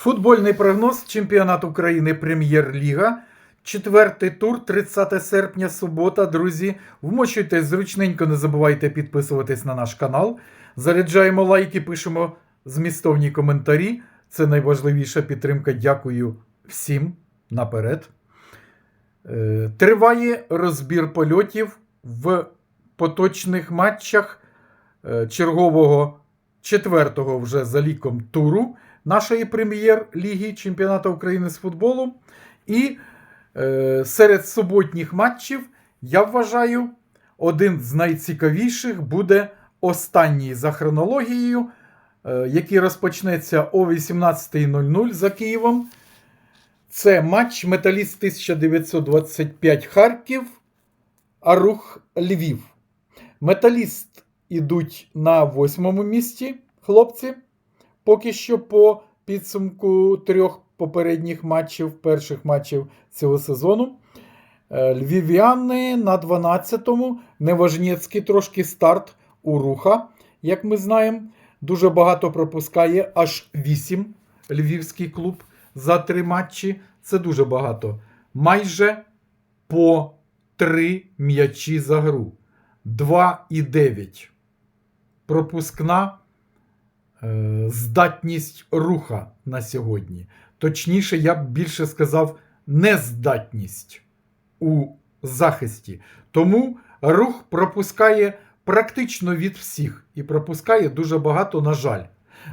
Футбольний прогноз чемпіонат України Прем'єр-ліга. Четвертий тур, 30 серпня, субота. Друзі, вмочуйте зручненько, не забувайте підписуватись на наш канал. Заряджаємо лайки, пишемо змістовні коментарі. Це найважливіша підтримка. Дякую всім наперед. Е, Триває розбір польотів в поточних матчах е, чергового четвертого вже за ліком туру нашої прем'єр-ліги чемпіонату України з футболу. І е, серед суботніх матчів я вважаю, один з найцікавіших буде останній за хронологією, е, який розпочнеться о 18.00 за Києвом. Це матч Металіст 1925 Харків, а рух Львів. Металіст ідуть на восьмому місці, хлопці. Поки що по підсумку трьох попередніх матчів, перших матчів цього сезону. Е, Львів'яни на 12-му. Неважнєцький трошки старт у руха, як ми знаємо. Дуже багато пропускає, аж 8 львівський клуб за три матчі. Це дуже багато. Майже по 3 м'ячі за гру. 2,9. Пропускна здатність руха на сьогодні. Точніше, я б більше сказав, нездатність у захисті. Тому рух пропускає практично від всіх і пропускає дуже багато, на жаль.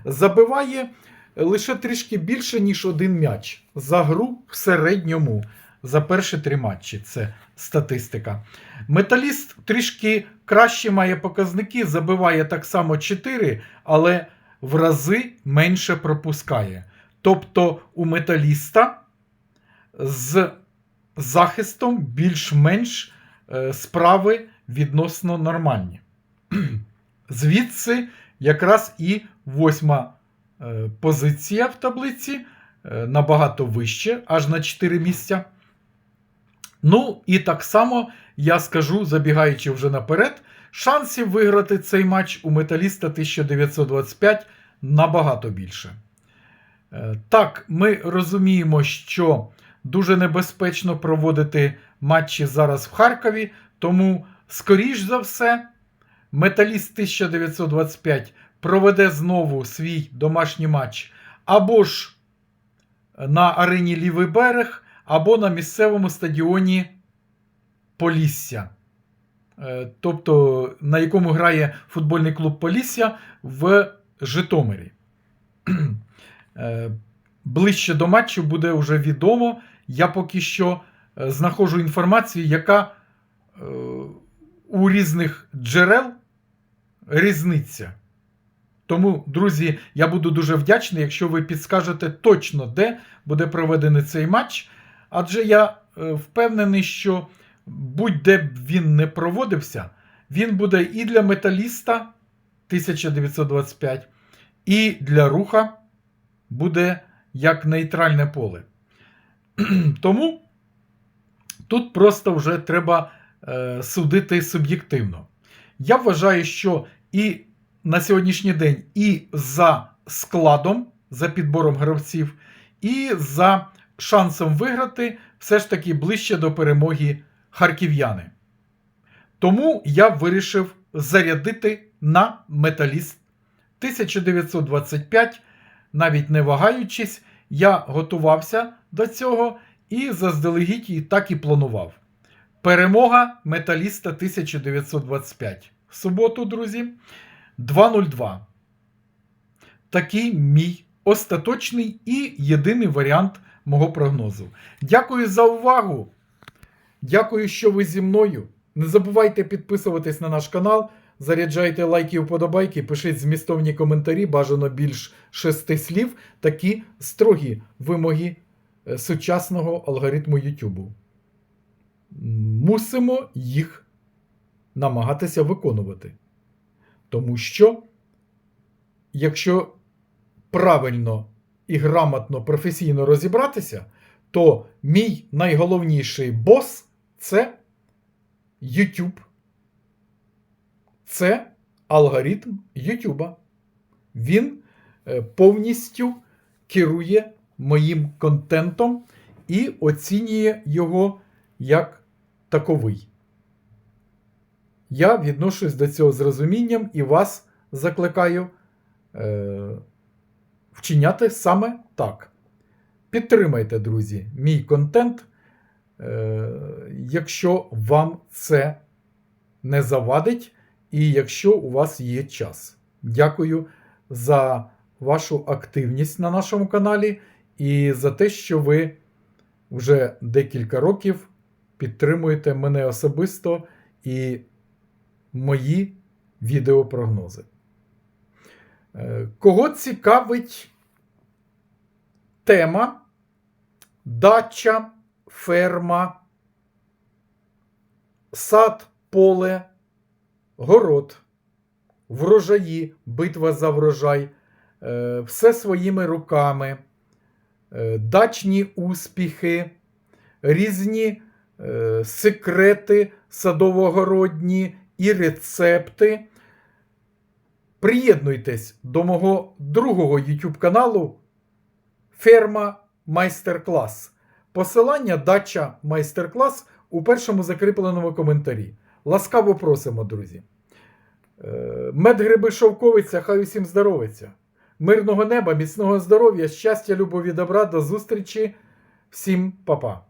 Забиває лише трішки більше, ніж один м'яч за гру в середньому за перші три матчі. Це статистика. Металіст трішки краще має показники, забиває так само 4, але в рази менше пропускає. Тобто у металіста з захистом більш-менш е, справи відносно нормальні. Звідси якраз і восьма е, позиція в таблиці е, набагато вище, аж на 4 місця. Ну, і так само я скажу, забігаючи вже наперед, шансів виграти цей матч у металіста 1925 набагато більше. Е, Так, ми розуміємо, що дуже небезпечно проводити матчі зараз в Харкові, тому, скоріш за все, металіст 1925 проведе знову свій домашній матч або ж на арені Лівий берег, або на місцевому стадіоні Полісся. Е, Тобто, на якому грає футбольний клуб Полісся в Житомирі. Е, Ближче до матчу буде вже відомо. Я поки що е, знаходжу інформацію, яка е, у різних джерел різниця. Тому, друзі, я буду дуже вдячний, якщо ви підскажете точно, де буде проведений цей матч. Адже я впевнений, що будь-де б він не проводився, він буде і для металіста 1925, і для руха буде як нейтральне поле. Тому тут просто вже треба е, судити суб'єктивно. Я вважаю, що і на сьогоднішній день і за складом, за підбором гравців, і за шансом виграти все ж таки ближче до перемоги харків'яни. Тому я вирішив зарядити на металіст 1925, навіть не вагаючись, я готувався до цього і заздалегідь і так і планував. Перемога металіста 1925. В суботу, друзі, 2.02. Такий мій остаточний і єдиний варіант мого прогнозу. Дякую за увагу! Дякую, що ви зі мною. Не забувайте підписуватись на наш канал, заряджайте лайки і вподобайки, пишіть змістовні коментарі, бажано більш шести слів, такі строгі вимоги е, сучасного алгоритму YouTube. Мусимо їх намагатися виконувати. Тому що, якщо правильно і грамотно професійно розібратися, то мій найголовніший бос це YouTube. Це алгоритм YouTube. Він е, повністю керує моїм контентом і оцінює його як таковий. Я відношусь до цього з розумінням і вас закликаю е, вчиняти саме так. Підтримайте, друзі, мій контент, якщо вам це не завадить, і якщо у вас є час. Дякую за вашу активність на нашому каналі і за те, що ви вже декілька років підтримуєте мене особисто і мої відеопрогнози. Е, Кого цікавить тема дача, ферма, сад, поле, город, врожаї, битва за врожай, е, все своїми руками, е, дачні успіхи, різні е, секрети садово-городні і рецепти. Приєднуйтесь до мого другого YouTube каналу Ферма Майстер-клас. Посилання дача майстер-клас у першому закріпленому коментарі. Ласкаво просимо, друзі. Е, Медгриби шовковиця, хай усім здоровиться. Мирного неба, міцного здоров'я, щастя, любові, добра, до зустрічі. Всім па-па.